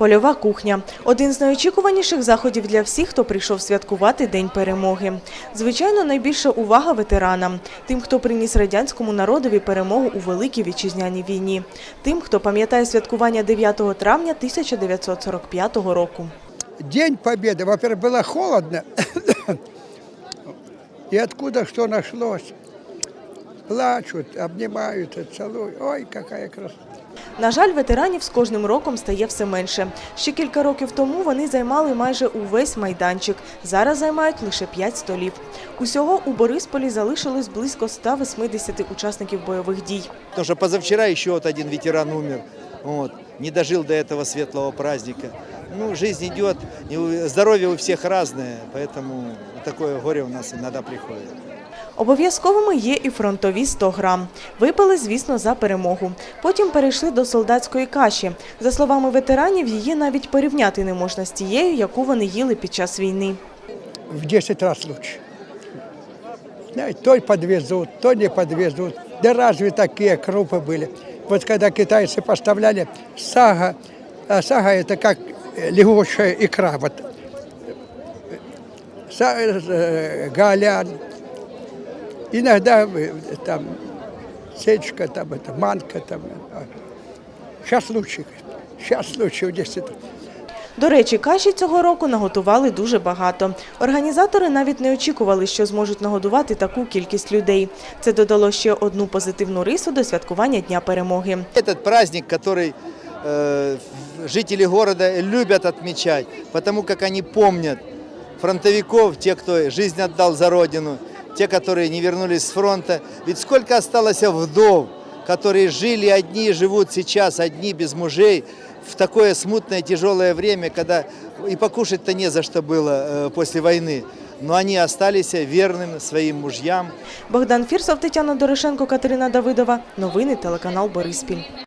Польова кухня один з найочікуваніших заходів для всіх, хто прийшов святкувати День перемоги. Звичайно, найбільша увага ветеранам, тим, хто приніс радянському народові перемогу у великій вітчизняній війні, тим, хто пам'ятає святкування 9 травня 1945 року. День Победы, во-первых, было холодно. И откуда что нашлось? Плачут, обнимают, целуют. Ой, какая красота. На жаль, ветеранів з кожним роком стає все менше. Ще кілька років тому вони займали майже увесь майданчик. Зараз займають лише 5 столів. Усього у Борисполі залишилось близько 180 учасників бойових дій. Тому що позавчора ще один ветеран умер Вот, не дожил до этого светлого праздника. Ну, жизнь идет, и у- здоровье у всех разное, поэтому такое горе у нас иногда приходит. Обов'язковими є і фронтові 100 грам. Випили, звісно, за перемогу. Потім перейшли до солдатської каші. За словами ветеранів, її навіть порівняти не можна з тією, яку вони їли під час війни. В 10 раз лучше. Знаете, то подвезут, то не подвезут. Да разве такие крупы были? Вот когда китайцы поставляли сага, а сага это как э, лягушая икра, вот Са- э, галян, иногда э, там сечка, там это манка, там. Сейчас лучше, сейчас лучше в 10 раз. До речі, каші цього року наготували дуже багато. Організатори навіть не очікували, що зможуть нагодувати таку кількість людей. Це додало ще одну позитивну рису до святкування Дня перемоги. Этот праздник, который э, жители города любят отмечать, потому как они помнят фронтовиков, те, кто жизнь отдал за родину, те, которые не вернулись с фронта. Ведь сколько осталось вдов, которые жили одни и живут сейчас одни без мужей в такое смутное, тяжелое время, когда и покушать-то не за что было э, после войны. Но они остались верными своим мужьям, Богдан Фірсов, Тетяна Дорошенко, Катерина Давидова. Новини телеканал Бориспіль.